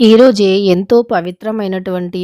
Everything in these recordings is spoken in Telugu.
ఈరోజే ఎంతో పవిత్రమైనటువంటి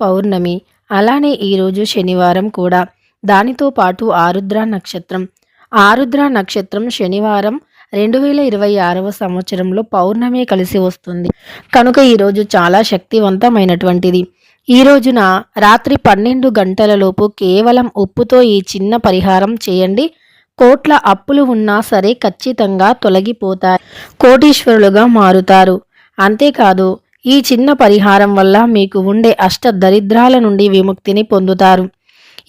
పౌర్ణమి అలానే ఈరోజు శనివారం కూడా. దానితో పాటు ఆరుద్ర నక్షత్రం. ఆరుద్ర నక్షత్రం శనివారం రెండు వేల ఇరవై ఆరవ సంవత్సరంలో పౌర్ణమి కలిసి వస్తుంది. కనుక ఈరోజు చాలా శక్తివంతమైనటువంటిది. ఈ రోజున రాత్రి పన్నెండు గంటలలోపు కేవలం ఉప్పుతో ఈ చిన్న పరిహారం చేయండి. కోట్ల అప్పులు ఉన్నా సరే ఖచ్చితంగా తొలగిపోతారు కోటీశ్వరులుగా మారుతారు. అంతేకాదు ఈ చిన్న పరిహారం వల్ల మీకు ఉండే అష్ట దరిద్రాల నుండి విముక్తిని పొందుతారు.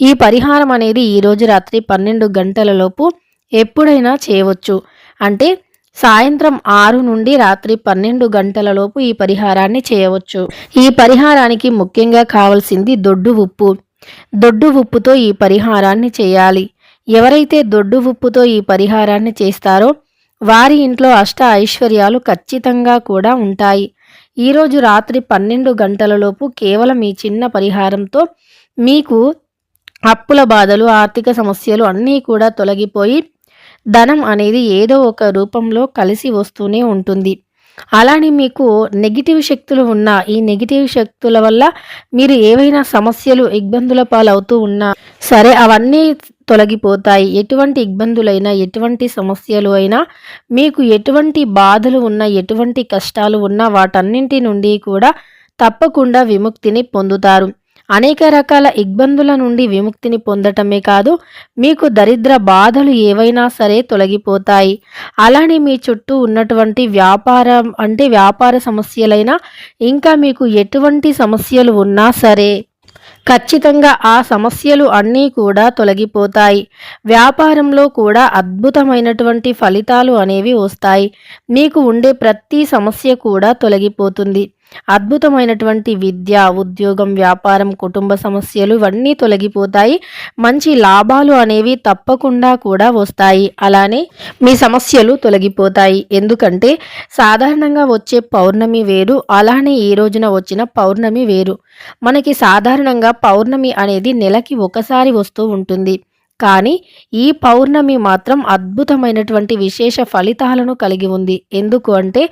ఈ పరిహారం అనేది ఈరోజు రాత్రి పన్నెండు గంటలలోపు ఎప్పుడైనా చేయవచ్చు. అంటే సాయంత్రం ఆరు నుండి రాత్రి పన్నెండు గంటలలోపు ఈ పరిహారాన్ని చేయవచ్చు. ఈ పరిహారానికి ముఖ్యంగా కావలసింది దొడ్డు ఉప్పు. దొడ్డు ఉప్పుతో ఈ పరిహారాన్ని చేయాలి. ఎవరైతే దొడ్డు ఉప్పుతో ఈ పరిహారాన్ని చేస్తారో వారి ఇంట్లో అష్ట ఐశ్వర్యాలు ఖచ్చితంగా కూడా ఉంటాయి. ఈరోజు రాత్రి పన్నెండు గంటలలోపు కేవలం ఈ చిన్న పరిహారంతో మీకు అప్పుల బాధలు ఆర్థిక సమస్యలు అన్నీ కూడా తొలగిపోయి ధనం అనేది ఏదో ఒక రూపంలో కలిసి వస్తూనే ఉంటుంది. అలానే మీకు నెగిటివ్ శక్తులు ఉన్న ఈ నెగిటివ్ శక్తుల వల్ల మీరు ఏవైనా సమస్యలు ఇబ్బందుల పాలవుతూ ఉన్నా సరే అవన్నీ తొలగిపోతాయి. ఎటువంటి ఇబ్బందులైనా ఎటువంటి సమస్యలు అయినా మీకు ఎటువంటి బాధలు ఉన్నా ఎటువంటి కష్టాలు ఉన్నా వాటన్నింటి నుండి కూడా తప్పకుండా విముక్తిని పొందుతారు. అనేక రకాల ఇబ్బందుల నుండి విముక్తిని పొందటమే కాదు మీకు దరిద్ర బాధలు ఏవైనా సరే తొలగిపోతాయి. అలానే మీ చుట్టూ ఉన్నటువంటి వ్యాపారం అంటే వ్యాపార సమస్యలైనా ఇంకా మీకు ఎటువంటి సమస్యలు ఉన్నా సరే ఖచ్చితంగా ఆ సమస్యలు అన్నీ కూడా తొలగిపోతాయి. వ్యాపారంలో కూడా అద్భుతమైనటువంటి ఫలితాలు అనేవి వస్తాయి. మీకు ఉండే ప్రతి సమస్య కూడా తొలగిపోతుంది. అద్భుతమైనటువంటి విద్య ఉద్యోగం వ్యాపారం కుటుంబ సమస్యలు ఇవన్నీ తొలగిపోతాయి. మంచి లాభాలు అనేవి తప్పకుండా కూడా వస్తాయి. అలానే మీ సమస్యలు తొలగిపోతాయి. ఎందుకంటే సాధారణంగా వచ్చే పౌర్ణమి వేరు అలానే ఈ రోజున వచ్చిన పౌర్ణమి వేరు. మనకి సాధారణంగా పౌర్ణమి అనేది నెలకి ఒకసారి వస్తూ ఉంటుంది. కానీ ఈ పౌర్ణమి మాత్రం అద్భుతమైనటువంటి విశేష ఫలితాలను కలిగి ఉంది. ఎందుకు అంటే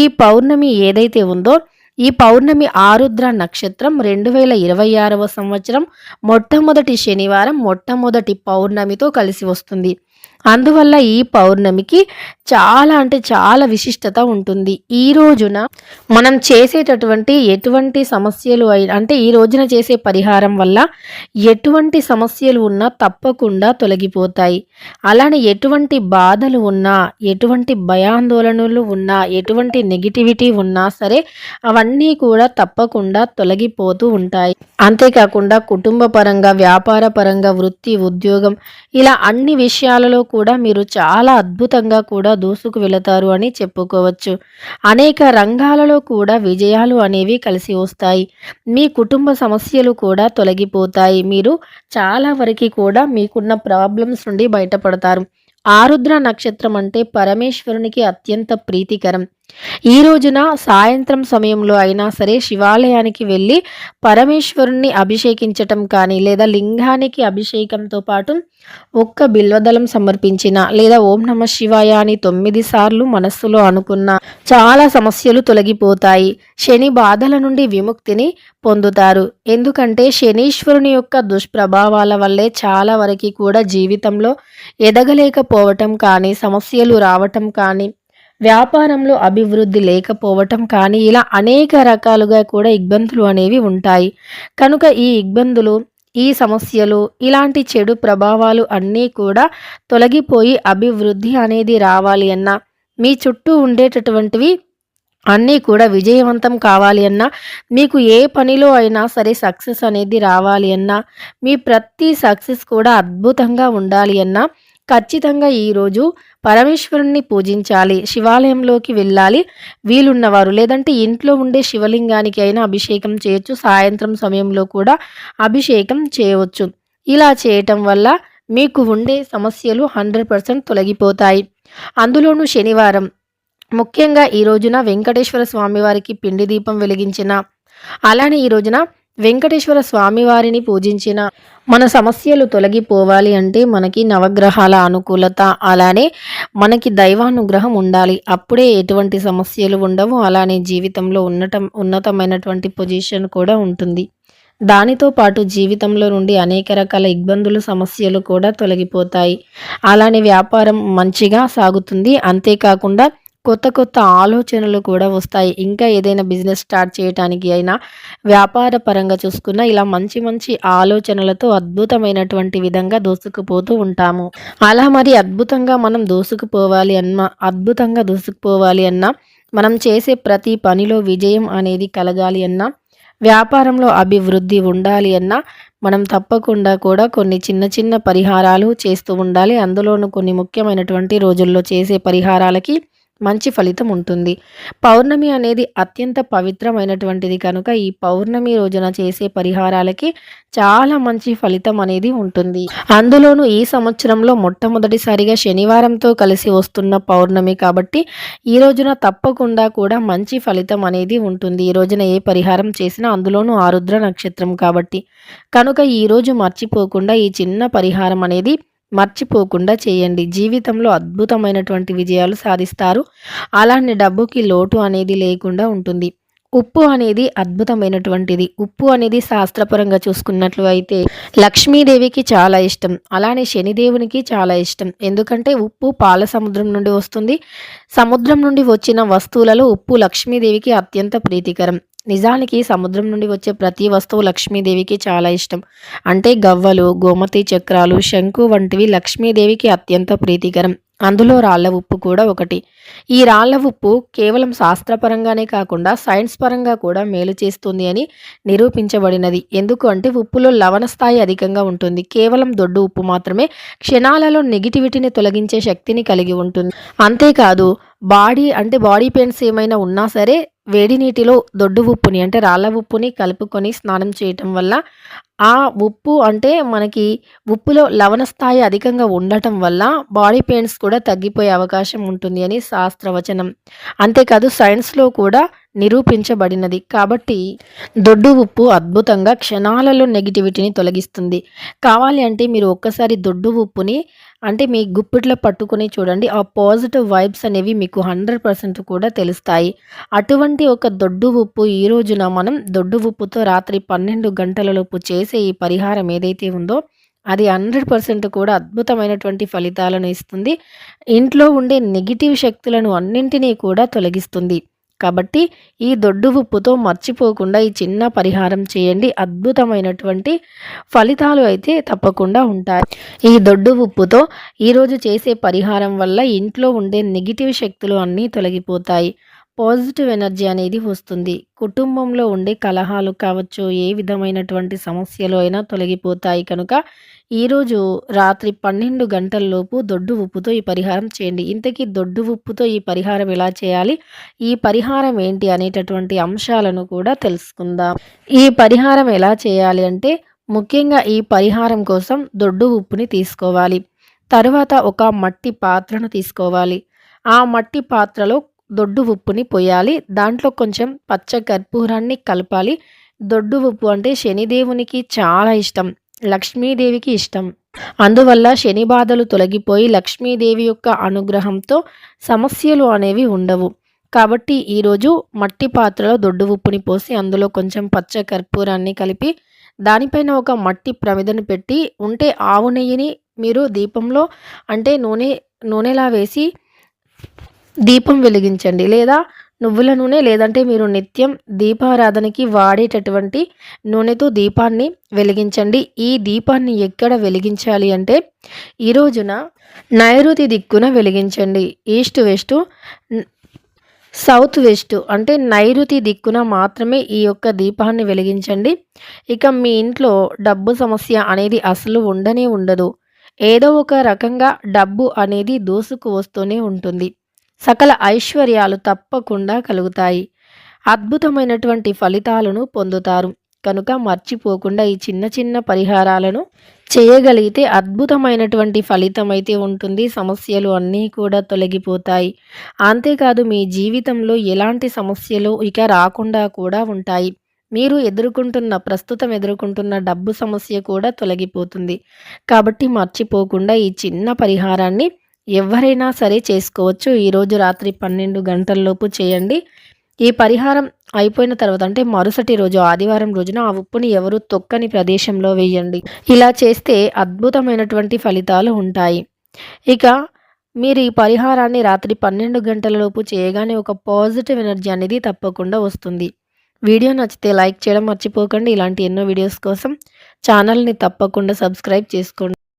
ఈ పౌర్ణమి ఏదైతే ఉందో ఈ పౌర్ణమి ఆరుద్ర నక్షత్రం రెండు వేల ఇరవై ఆరవ సంవత్సరం మొట్టమొదటి శనివారం మొట్టమొదటి పౌర్ణమితో కలిసి వస్తుంది. అందువల్ల ఈ పౌర్ణమికి చాలా అంటే చాలా విశిష్టత ఉంటుంది. ఈ రోజున మనం చేసేటటువంటి ఎటువంటి సమస్యలు అంటే ఈ రోజున చేసే పరిహారం వల్ల ఎటువంటి సమస్యలు ఉన్నా తప్పకుండా తొలగిపోతాయి. అలానే ఎటువంటి బాధలు ఉన్నా ఎటువంటి భయాందోళనలు ఉన్నా ఎటువంటి నెగిటివిటీ ఉన్నా సరే అవన్నీ కూడా తప్పకుండా తొలగిపోతూ ఉంటాయి. అంతేకాకుండా కుటుంబ పరంగా వ్యాపార పరంగా వృత్తి ఉద్యోగం ఇలా అన్ని విషయాలలో కూడా మీరు చాలా అద్భుతంగా కూడా దూసుకు వెళతారు అని చెప్పుకోవచ్చు. అనేక రంగాలలో కూడా విజయాలు అనేవి కలిసి వస్తాయి. మీ కుటుంబ సమస్యలు కూడా తొలగిపోతాయి. మీరు చాలా వరకు కూడా మీకున్న ప్రాబ్లమ్స్ నుండి బయటపడతారు. ఆరుద్ర నక్షత్రం అంటే పరమేశ్వరునికి అత్యంత ప్రీతికరం. ఈ రోజున సాయంత్రం సమయంలో అయినా సరే శివాలయానికి వెళ్ళి పరమేశ్వరుణ్ణి అభిషేకించటం కానీ లేదా లింగానికి అభిషేకంతో పాటు ఒక్క బిల్వదళం సమర్పించిన లేదా ఓం నమ శివాయ అని తొమ్మిది సార్లు మనస్సులో అనుకున్న చాలా సమస్యలు తొలగిపోతాయి. శని బాధల నుండి విముక్తిని పొందుతారు. ఎందుకంటే శనీశ్వరుని యొక్క దుష్ప్రభావాల వల్లే చాలా వరకు కూడా జీవితంలో ఎదగలేకపోవటం కానీ సమస్యలు రావటం కానీ వ్యాపారంలో అభివృద్ధి లేకపోవటం కానీ ఇలా అనేక రకాలుగా కూడా ఇబ్బందులు అనేవి ఉంటాయి. కనుక ఈ ఇబ్బందులు ఈ సమస్యలు ఇలాంటి చెడు ప్రభావాలు అన్నీ కూడా తొలగిపోయి అభివృద్ధి అనేది రావాలి అన్నా మీ చుట్టూ ఉండేటటువంటివి అన్నీ కూడా విజయవంతం కావాలి అన్నా మీకు ఏ పనిలో అయినా సరే సక్సెస్ అనేది రావాలి అన్నా మీ ప్రతి సక్సెస్ కూడా అద్భుతంగా ఉండాలి అన్నా ఖచ్చితంగా ఈరోజు పరమేశ్వరుణ్ణి పూజించాలి శివాలయంలోకి వెళ్ళాలి. వీలున్నవారు లేదంటే ఇంట్లో ఉండే శివలింగానికి అయినా అభిషేకం చేయొచ్చు. సాయంత్రం సమయంలో కూడా అభిషేకం చేయవచ్చు. ఇలా చేయటం వల్ల మీకు ఉండే సమస్యలు హండ్రెడ్ పర్సెంట్ తొలగిపోతాయి. అందులోనూ శనివారం ముఖ్యంగా ఈ రోజున వెంకటేశ్వర స్వామి వారికి పిండి దీపం వెలిగించిన అలానే ఈ రోజున వెంకటేశ్వర స్వామివారిని పూజించిన మన సమస్యలు తొలగిపోవాలి అంటే మనకి నవగ్రహాల అనుకూలత అలానే మనకి దైవానుగ్రహం ఉండాలి. అప్పుడే ఎటువంటి సమస్యలు ఉండవు. అలానే జీవితంలో ఉన్నతం ఉన్నతమైనటువంటి పొజిషన్ కూడా ఉంటుంది. దానితో పాటు జీవితంలో నుండి అనేక రకాల ఇబ్బందులు సమస్యలు కూడా తొలగిపోతాయి. అలానే వ్యాపారం మంచిగా సాగుతుంది. అంతేకాకుండా కొత్త కొత్త ఆలోచనలు కూడా వస్తాయి. ఇంకా ఏదైనా బిజినెస్ స్టార్ట్ చేయడానికి అయినా వ్యాపార పరంగా చూసుకున్న ఇలా మంచి మంచి ఆలోచనలతో అద్భుతమైనటువంటి విధంగా దూసుకుపోతూ ఉంటాము. అలా మరి అద్భుతంగా మనం దూసుకుపోవాలి అన్న అద్భుతంగా దూసుకుపోవాలి అన్న మనం చేసే ప్రతి పనిలో విజయం అనేది కలగాలి అన్నా వ్యాపారంలో అభివృద్ధి ఉండాలి అన్నా మనం తప్పకుండా కూడా కొన్ని చిన్న చిన్న పరిహారాలు చేస్తూ ఉండాలి. అందులోనూ కొన్ని ముఖ్యమైనటువంటి రోజుల్లో చేసే పరిహారాలకి మంచి ఫలితం ఉంటుంది. పౌర్ణమి అనేది అత్యంత పవిత్రమైనటువంటిది కనుక ఈ పౌర్ణమి రోజున చేసే పరిహారాలకి చాలా మంచి ఫలితం అనేది ఉంటుంది. అందులోనూ ఈ సంవత్సరంలో మొట్టమొదటిసారిగా శనివారంతో కలిసి వస్తున్న పౌర్ణమి కాబట్టి ఈ రోజున తప్పకుండా కూడా మంచి ఫలితం అనేది ఉంటుంది. ఈ రోజున ఏ పరిహారం చేసినా అందులోనూ ఆరుద్ర నక్షత్రం కాబట్టి. కనుక ఈరోజు మర్చిపోకుండా ఈ చిన్న పరిహారం అనేది మర్చిపోకుండా చేయండి. జీవితంలో అద్భుతమైనటువంటి విజయాలు సాధిస్తారు. అలానే డబ్బుకి లోటు అనేది లేకుండా ఉంటుంది. ఉప్పు అనేది అద్భుతమైనటువంటిది. ఉప్పు అనేది శాస్త్రపరంగా చూసుకున్నట్లు అయితే లక్ష్మీదేవికి చాలా ఇష్టం. అలానే శనిదేవునికి చాలా ఇష్టం. ఎందుకంటే ఉప్పు పాల సముద్రం నుండి వస్తుంది. సముద్రం నుండి వచ్చిన వస్తువులలో ఉప్పు లక్ష్మీదేవికి అత్యంత ప్రీతికరం. నిజానికి సముద్రం నుండి వచ్చే ప్రతి వస్తువు లక్ష్మీదేవికి చాలా ఇష్టం. అంటే గవ్వలు గోమతి చక్రాలు శంకు వంటివి లక్ష్మీదేవికి అత్యంత ప్రీతికరం. అందులో రాళ్ళ ఉప్పు కూడా ఒకటి. ఈ రాళ్ళ ఉప్పు కేవలం శాస్త్రపరంగానే కాకుండా సైన్స్ పరంగా కూడా మేలు చేస్తుంది అని నిరూపించబడినది. ఎందుకు అంటే ఉప్పులో లవణ స్థాయి అధికంగా ఉంటుంది. కేవలం దొడ్డు ఉప్పు మాత్రమే క్షణాలలో నెగిటివిటీని తొలగించే శక్తిని కలిగి ఉంటుంది. అంతేకాదు బాడీ అంటే బాడీ పెయిన్స్ ఏమైనా ఉన్నా సరే వేడి నీటిలో దొడ్డు ఉప్పుని అంటే రాళ్ళ ఉప్పుని కలుపుకొని స్నానం చేయటం వల్ల ఆ ఉప్పు అంటే మనకి ఉప్పులో లవణ స్థాయి అధికంగా ఉండటం వల్ల బాడీ పెయిన్స్ కూడా తగ్గిపోయే అవకాశం ఉంటుంది అని శాస్త్రవచనం. అంతేకాదు సైన్స్లో కూడా నిరూపించబడినది. కాబట్టి దొడ్డు ఉప్పు అద్భుతంగా క్షణాలలో నెగిటివిటీని తొలగిస్తుంది. కావాలి అంటే మీరు ఒక్కసారి దొడ్డు ఉప్పుని అంటే మీ గుప్పిట్లో పట్టుకుని చూడండి. ఆ పాజిటివ్ వైబ్స్ అనేవి మీకు హండ్రెడ్ పర్సెంట్ కూడా తెలుస్తాయి. అటువంటి ఒక దొడ్డు ఉప్పు ఈ రోజున మనం దొడ్డు ఉప్పుతో రాత్రి పన్నెండు గంటలలోపు చేసే ఈ పరిహారం ఏదైతే ఉందో అది హండ్రెడ్ పర్సెంట్ కూడా అద్భుతమైనటువంటి ఫలితాలను ఇస్తుంది. ఇంట్లో ఉండే నెగిటివ్ శక్తులను అన్నింటినీ కూడా తొలగిస్తుంది. కాబట్టి ఈ దొడ్డు ఉప్పుతో మర్చిపోకుండా ఈ చిన్న పరిహారం చేయండి. అద్భుతమైనటువంటి ఫలితాలు అయితే తప్పకుండా ఉంటాయి. ఈ దొడ్డు ఉప్పుతో ఈరోజు చేసే పరిహారం వల్ల ఇంట్లో ఉండే నెగిటివ్ శక్తులు అన్నీ తొలగిపోతాయి. పాజిటివ్ ఎనర్జీ అనేది వస్తుంది. కుటుంబంలో ఉండే కలహాలు కావచ్చు ఏ విధమైనటువంటి సమస్యలు అయినా తొలగిపోతాయి కనుక ఈరోజు రాత్రి పన్నెండు గంటల్లోపు దొడ్డు ఉప్పుతో ఈ పరిహారం చేయండి. ఇంతకీ దొడ్డు ఉప్పుతో ఈ పరిహారం ఎలా చేయాలి? ఈ పరిహారం ఏంటి అనేటటువంటి అంశాలను కూడా తెలుసుకుందాం. ఈ పరిహారం ఎలా చేయాలి అంటే ముఖ్యంగా ఈ పరిహారం కోసం దొడ్డు ఉప్పుని తీసుకోవాలి. తరువాత ఒక మట్టి పాత్రను తీసుకోవాలి. ఆ మట్టి పాత్రలో దొడ్డు ఉప్పుని పోయాలి దాంట్లో కొంచెం పచ్చ కర్పూరాన్ని కలపాలి. దొడ్డు ఉప్పు అంటే శనిదేవునికి చాలా ఇష్టం. లక్ష్మీదేవికి ఇష్టం. అందువల్ల శని బాధలు తొలగిపోయి లక్ష్మీదేవి యొక్క అనుగ్రహంతో సమస్యలు అనేవి ఉండవు. కాబట్టి ఈరోజు మట్టి పాత్రలో దొడ్డు ఉప్పుని పోసి అందులో కొంచెం పచ్చ కర్పూరాన్ని కలిపి దానిపైన ఒక మట్టి ప్రమిదను పెట్టి ఉంటే ఆవు నెయ్యిని మీరు దీపంలో అంటే నూనె నూనెలా వేసి దీపం వెలిగించండి లేదా నువ్వుల నూనె లేదంటే మీరు నిత్యం దీపారాధనకి వాడేటటువంటి నూనెతో దీపాన్ని వెలిగించండి. ఈ దీపాన్ని ఎక్కడ వెలిగించాలి అంటే ఈ రోజున నైరుతి దిక్కున వెలిగించండి. ఈస్ట్ వెస్ట్ సౌత్ వెస్ట్ అంటే నైరుతి దిక్కున మాత్రమే ఈ యొక్క దీపాన్ని వెలిగించండి. ఇక మీ ఇంట్లో డబ్బు సమస్య అనేది అసలు ఉండనే ఉండదు. ఏదో ఒక రకంగా డబ్బు అనేది దూసుకు వస్తూనే ఉంటుంది. సకల ఐశ్వర్యాలు తప్పకుండా కలుగుతాయి. అద్భుతమైనటువంటి ఫలితాలను పొందుతారు. కనుక మర్చిపోకుండా ఈ చిన్న చిన్న పరిహారాలను చేయగలిగితే అద్భుతమైనటువంటి ఫలితం అయితే ఉంటుంది. సమస్యలు అన్నీ కూడా తొలగిపోతాయి. అంతేకాదు మీ జీవితంలో ఎలాంటి సమస్యలు ఇక రాకుండా కూడా ఉంటాయి. మీరు ఎదుర్కొంటున్న ప్రస్తుతం ఎదుర్కొంటున్న డబ్బు సమస్య కూడా తొలగిపోతుంది. కాబట్టి మర్చిపోకుండా ఈ చిన్న పరిహారాన్ని ఎవరైనా సరే చేసుకోవచ్చు. ఈరోజు రాత్రి పన్నెండు గంటల్లోపు చేయండి. ఈ పరిహారం అయిపోయిన తర్వాత అంటే మరుసటి రోజు ఆదివారం రోజున ఆ ఉప్పుని ఎవరు తొక్కని ప్రదేశంలో వేయండి. ఇలా చేస్తే అద్భుతమైనటువంటి ఫలితాలు ఉంటాయి. ఇక మీరు ఈ పరిహారాన్ని రాత్రి పన్నెండు గంటలలోపు చేయగానే ఒక పాజిటివ్ ఎనర్జీ అనేది తప్పకుండా వస్తుంది. వీడియో నచ్చితే లైక్ చేయడం మర్చిపోకండి. ఇలాంటి ఎన్నో వీడియోస్ కోసం ఛానల్ని తప్పకుండా సబ్స్క్రైబ్ చేసుకోండి.